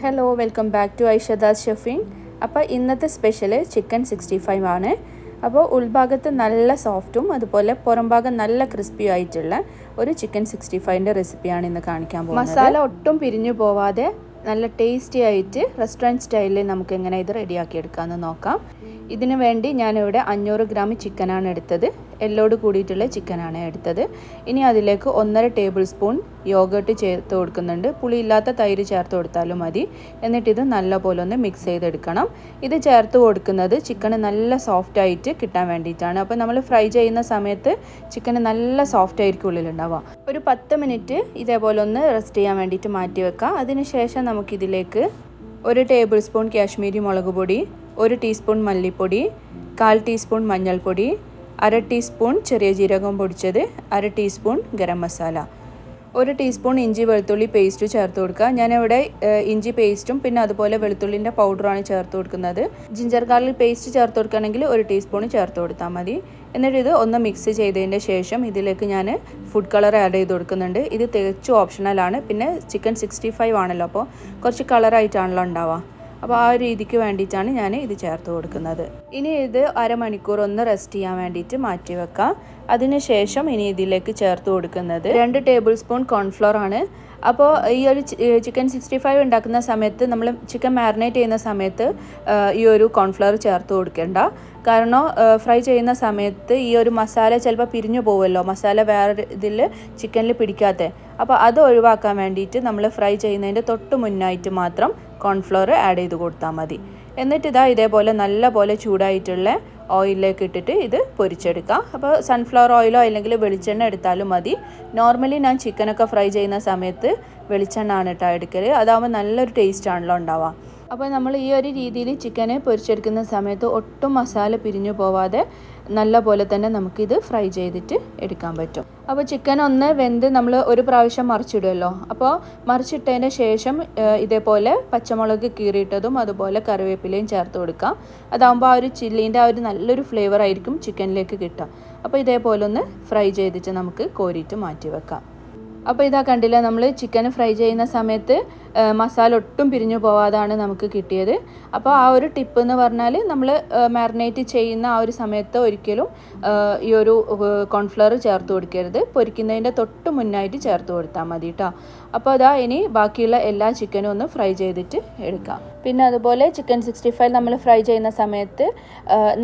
Hello welcome back to Aishadas chefing അപ്പോൾ ഇന്നത്തെ special chicken sixty five ആണ്. അപ്പോൾ ഉൾഭാഗത്ത് നല്ല സോഫ്റ്റും അതുപോലെ പുറം ഭാഗം നല്ല ക്രിസ്പിയും ആയിട്ടുള്ള ഒരു ചിക്കൻ സിക്സ്റ്റി ഫൈവിന്റെ റെസിപ്പിയാണ് ഇന്ന് കാണിക്കാൻ പോകുന്നത്. മസാല ഒട്ടും പിരിഞ്ഞു പോവാതെ നല്ല ടേസ്റ്റി ആയിട്ട് റെസ്റ്റോറന്റ് സ്റ്റൈലിൽ നമുക്ക് എങ്ങനെ ഇത് റെഡിയാക്കി എടുക്കാമെന്ന് നോക്കാം. ഇതിന് വേണ്ടി ഞാനിവിടെ അഞ്ഞൂറ് ഗ്രാം ചിക്കനാണ് എടുത്തത്. എല്ലോട് കൂടിയിട്ടുള്ള ചിക്കനാണ് എടുത്തത്. ഇനി അതിലേക്ക് ഒന്നര ടേബിൾ സ്പൂൺ യോഗട്ട് ചേർത്ത് കൊടുക്കുന്നുണ്ട്. പുളിയില്ലാത്ത തൈര് ചേർത്ത് കൊടുത്താലും മതി. എന്നിട്ടിത് നല്ലപോലെ ഒന്ന് മിക്സ് ചെയ്തെടുക്കണം. ഇത് ചേർത്ത് കൊടുക്കുന്നത് ചിക്കന് നല്ല സോഫ്റ്റ് ആയിട്ട് കിട്ടാൻ വേണ്ടിയിട്ടാണ്. അപ്പോൾ നമ്മൾ ഫ്രൈ ചെയ്യുന്ന സമയത്ത് ചിക്കന് നല്ല സോഫ്റ്റ് ആയിരിക്കും ഉള്ളിലുണ്ടാവുക. ഒരു പത്ത് മിനിറ്റ് ഇതേപോലെ ഒന്ന് റെസ്റ്റ് ചെയ്യാൻ വേണ്ടിയിട്ട് മാറ്റി വെക്കാം. അതിനുശേഷം നമുക്കിതിലേക്ക് ഒരു ടേബിൾ സ്പൂൺ കാശ്മീരി മുളക് പൊടി ഒരു ടീസ്പൂൺ മല്ലിപ്പൊടി കാൽ ടീസ്പൂൺ മഞ്ഞൾപ്പൊടി അര ടീസ്പൂൺ ചെറിയ ജീരകം പൊടിച്ചത് അര ടീസ്പൂൺ ഗരം മസാല. ഒരു ടീസ്പൂൺ ഇഞ്ചി വെളുത്തുള്ളി പേസ്റ്റ് ചേർത്ത് കൊടുക്കുക. ഞാനിവിടെ ഇഞ്ചി പേസ്റ്റും പിന്നെ അതുപോലെ വെളുത്തുള്ളിന്റെ പൗഡറാണ് ചേർത്ത് കൊടുക്കുന്നത്. ജിഞ്ചർ ഗാർലിക് പേസ്റ്റ് ചേർത്ത് കൊടുക്കുകയാണെങ്കിൽ ഒരു ടീസ്പൂൺ ചേർത്ത് കൊടുത്താൽ മതി. എന്നിട്ട് ഇത് ഒന്ന് മിക്സ് ചെയ്തതിന്റെ ശേഷം ഇതിലേക്ക് ഞാൻ ഫുഡ് കളർ ആഡ് ചെയ്ത് കൊടുക്കുന്നുണ്ട്. ഇത് തികച്ചും ഓപ്ഷണലാണ് പിന്നെ ചിക്കൻ സിക്സ്റ്റി ഫൈവ് ആണല്ലോ. അപ്പോൾ കുറച്ച് കളറായിട്ടാണല്ലോ ഉണ്ടാവുക. അപ്പോൾ ആ രീതിക്ക് വേണ്ടിയിട്ടാണ് ഞാൻ ഇത് ചേർത്ത് കൊടുക്കുന്നത്. ഇനി ഇത് അരമണിക്കൂർ ഒന്ന് റെസ്റ്റ് ചെയ്യാൻ വേണ്ടിയിട്ട് മാറ്റി വെക്കാം. അതിനുശേഷം ഇനി ഇതിലേക്ക് ചേർത്ത് കൊടുക്കുന്നത് രണ്ട് ടേബിൾ സ്പൂൺ കോൺഫ്ലോർ ആണ്. അപ്പോൾ ഈ ഒരു ചിക്കൻ സിക്സ്റ്റി ഫൈവ് ഉണ്ടാക്കുന്ന സമയത്ത് നമ്മൾ ചിക്കൻ മാരിനേറ്റ് ചെയ്യുന്ന സമയത്ത് ഈ ഒരു കോൺഫ്ലവർ ചേർത്ത് കൊടുക്കേണ്ട. കാരണം ഫ്രൈ ചെയ്യുന്ന സമയത്ത് ഈ ഒരു മസാല ചിലപ്പോൾ പിരിഞ്ഞു പോകുമല്ലോ മസാല വേറെ ഇതിൽ ചിക്കനിൽ പിടിക്കാത്ത. അപ്പോൾ അത് ഒഴിവാക്കാൻ വേണ്ടിയിട്ട് നമ്മൾ ഫ്രൈ ചെയ്യുന്നതിന്റെ തൊട്ട് മുന്നായിട്ട് മാത്രം കോൺഫ്ലവർ ആഡ് ചെയ്ത് കൊടുത്താൽ മതി. എന്നിട്ട് ഇതാ ഇതേപോലെ നല്ല പോലെ ചൂടായിട്ടുള്ള ഓയിലിലേക്ക് ഇട്ടിട്ട് ഇത് പൊരിച്ചെടുക്കാം. അപ്പോൾ സൺഫ്ലവർ ഓയിലോ അല്ലെങ്കിൽ വെളിച്ചെണ്ണ എടുത്താലും മതി. നോർമലി ഞാൻ ചിക്കനൊക്കെ ഫ്രൈ ചെയ്യുന്ന സമയത്ത് വെളിച്ചെണ്ണ ആണ് കേട്ടോ എടുക്കൽ അതാകുമ്പോൾ നല്ലൊരു ടേസ്റ്റ് ആണല്ലോ ഉണ്ടാവുക അപ്പോൾ നമ്മൾ ഈ ഒരു രീതിയിൽ ചിക്കനെ പൊരിച്ചെടുക്കുന്ന സമയത്ത് ഒട്ടും മസാല പിരിഞ്ഞു പോവാതെ നല്ല പോലെ തന്നെ നമുക്കിത് ഫ്രൈ ചെയ്തിട്ട് എടുക്കാൻ പറ്റും. അപ്പോൾ ചിക്കൻ ഒന്ന് വെന്ത് നമ്മൾ ഒരു പ്രാവശ്യം മറിച്ചിടുമല്ലോ അപ്പോൾ മറിച്ചിട്ടതിന് ശേഷം ഇതേപോലെ പച്ചമുളക് കീറിയിട്ടതും അതുപോലെ കറിവേപ്പിലയും ചേർത്ത് കൊടുക്കാം. അതാകുമ്പോൾ ആ ഒരു ചില്ലീന്റെ ആ ഒരു നല്ലൊരു ഫ്ലേവർ ആയിരിക്കും ചിക്കനിലേക്ക് കിട്ടുക. അപ്പോൾ ഇതേപോലെ ഒന്ന് ഫ്രൈ ചെയ്തിട്ട് നമുക്ക് കോരിയിട്ട് മാറ്റി വെക്കാം. അപ്പോൾ ഇതാ കണ്ടില്ല നമ്മൾ ചിക്കൻ ഫ്രൈ ചെയ്യുന്ന സമയത്ത് മസാല ഒട്ടും പിരിഞ്ഞു പോവാതാണ് നമുക്ക് കിട്ടിയത്. അപ്പോൾ ആ ഒരു ടിപ്പ് എന്ന് പറഞ്ഞാൽ നമ്മൾ മാരിനേറ്റ് ചെയ്യുന്ന ആ ഒരു സമയത്ത് ഒരിക്കലും ഈ ഒരു കോൺഫ്ലവർ ചേർത്ത് കൊടുക്കരുത്. പൊരിക്കുന്നതിന്റെ തൊട്ട് മുന്നായിട്ട് ചേർത്ത് കൊടുത്താൽ മതി കേട്ടോ അപ്പോൾ അതാ ഇനി ബാക്കിയുള്ള എല്ലാ ചിക്കനും ഒന്ന് ഫ്രൈ ചെയ്തിട്ട് എടുക്കാം. പിന്നെ അതുപോലെ ചിക്കൻ സിക്സ്റ്റി ഫൈവ് നമ്മൾ ഫ്രൈ ചെയ്യുന്ന സമയത്ത്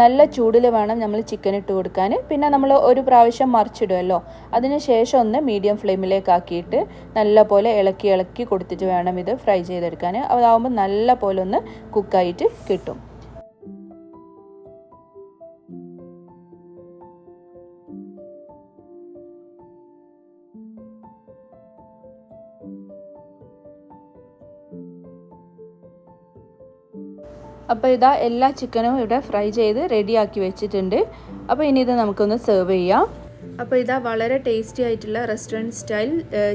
നല്ല ചൂടിൽ വേണം നമ്മൾ ചിക്കൻ ഇട്ട് കൊടുക്കാൻ പിന്നെ നമ്മൾ ഒരു പ്രാവശ്യം മറിച്ചിടുമല്ലോ അതിന് ശേഷം ഒന്ന് മീഡിയം ഫ്ലെയിമിലേക്ക് ആക്കിയിട്ട് നല്ല പോലെ ഇളക്കി ഇളക്കി കൊടുത്തിട്ട് വേണം ഇത് ഫ്രൈ ചെയ്തെടുക്കാൻ അതാവുമ്പോൾ നല്ല പോലെ ഒന്ന് കുക്കായിട്ട് കിട്ടും. അപ്പോൾ ഇതാ എല്ലാ ചിക്കനും ഇവിടെ ഫ്രൈ ചെയ്ത് റെഡിയാക്കി വെച്ചിട്ടുണ്ട്. അപ്പോൾ ഇനി ഇത് നമുക്കൊന്ന് സെർവ് ചെയ്യാം. അപ്പോൾ ഇതാ വളരെ ടേസ്റ്റി ആയിട്ടുള്ള restaurant style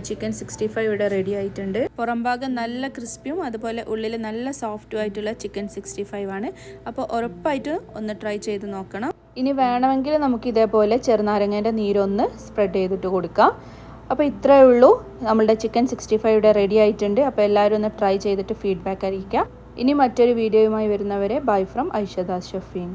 chicken sixty five ഇവിടെ റെഡി ആയിട്ടുണ്ട്. പുറം ഭാഗം നല്ല ക്രിസ്പിയും അതുപോലെ ഉള്ളിൽ നല്ല സോഫ്റ്റും ആയിട്ടുള്ള ചിക്കൻ സിക്സ്റ്റി ഫൈവ് ആണ്. അപ്പോൾ ഉറപ്പായിട്ടും ഒന്ന് ട്രൈ ചെയ്ത് നോക്കണം. ഇനി വേണമെങ്കിൽ നമുക്ക് ഇതേപോലെ ചെറുനാരങ്ങേന്റെ നീരൊന്ന് സ്പ്രെഡ് ചെയ്തിട്ട് കൊടുക്കാം. അപ്പോൾ ഇത്രയേ ഉള്ളൂ. നമ്മളുടെ ചിക്കൻ സിക്സ്റ്റി ഫൈവ് ഇവിടെ റെഡി ആയിട്ടുണ്ട്. അപ്പോൾ എല്ലാവരും ഒന്ന് ട്രൈ ചെയ്തിട്ട് ഫീഡ്ബാക്ക് അറിയിക്കാം. ഇനി മറ്റൊരു വീഡിയോയുമായി വരുന്നവരെ ബൈ ഫ്രം ഐഷദാസ് ഷഫീൻ.